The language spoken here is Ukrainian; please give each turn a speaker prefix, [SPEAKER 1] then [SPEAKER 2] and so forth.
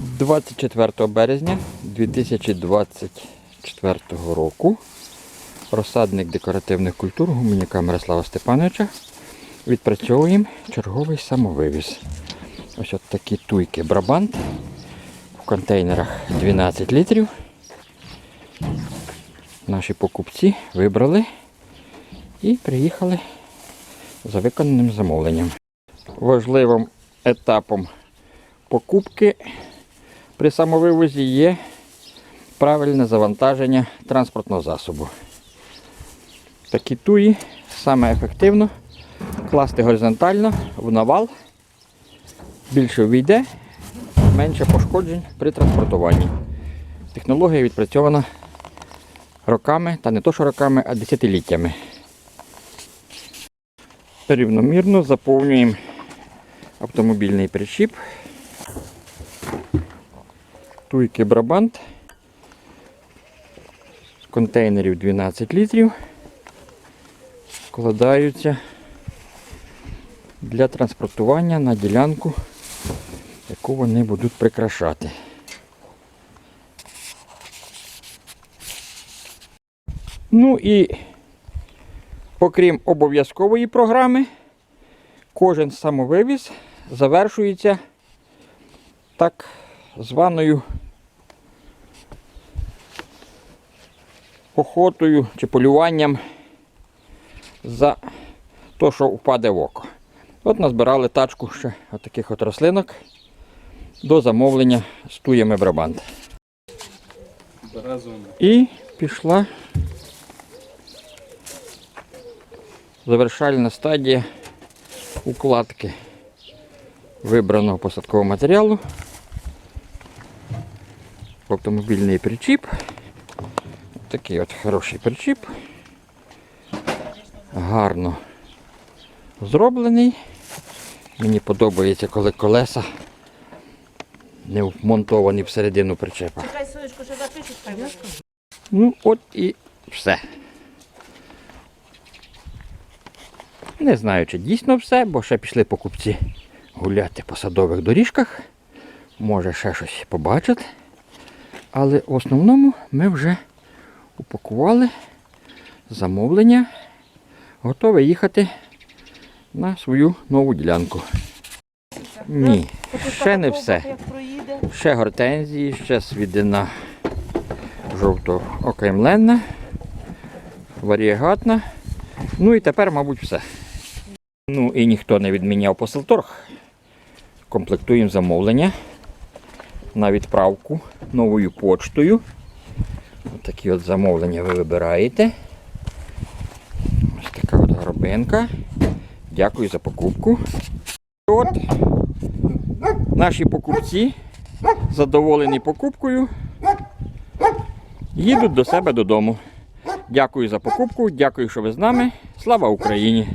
[SPEAKER 1] 24 березня 2024 року розсадник декоративних культур гуманіка Мирослава Степановича відпрацьовуємо черговий самовивіз. Ось от такі туйки Брабант в контейнерах 12 літрів. Наші покупці вибрали і приїхали за виконаним замовленням. Важливим етапом покупки при самовивозі є правильне завантаження транспортного засобу. Такі туї саме ефективно класти горизонтально в навал, більше війде, менше пошкоджень при транспортуванні. Технологія відпрацьована роками, та не то що роками, а десятиліттями. Рівномірно заповнюємо автомобільний причіп. Туйки Брабант. Контейнерів 12 літрів. Складаються для транспортування на ділянку, яку вони будуть прикрашати. Ну і окрім обов'язкової програми, кожен самовивіз завершується так званою охотою чи полюванням за те, що впаде в око. От назбирали тачку ще от таких от рослинок до замовлення з туями Брабант. І пішла завершальна стадія укладки вибраного посадкового матеріалу. Автомобільний причіп. Такий от хороший причіп. Гарно зроблений. Мені подобається, коли колеса не вмонтовані всередину причепа. Ну, от і все. Не знаю, чи дійсно все, бо ще пішли покупці гуляти по садових доріжках. Може ще щось побачать. Але в основному ми вже упакували замовлення, готові їхати на свою нову ділянку. Ні, ще не все. Ще гортензії, ще свідина жовто-окаймленна, варієгатна. Ну і тепер, мабуть, все. Ну і ніхто не відміняв посилторг. Комплектуємо замовлення на відправку новою почтою. Такі от замовлення ви вибираєте. Ось така от горобинка. Дякую за покупку. От наші покупці задоволені покупкою, їдуть до себе додому. Дякую за покупку, дякую, що ви з нами. Слава Україні!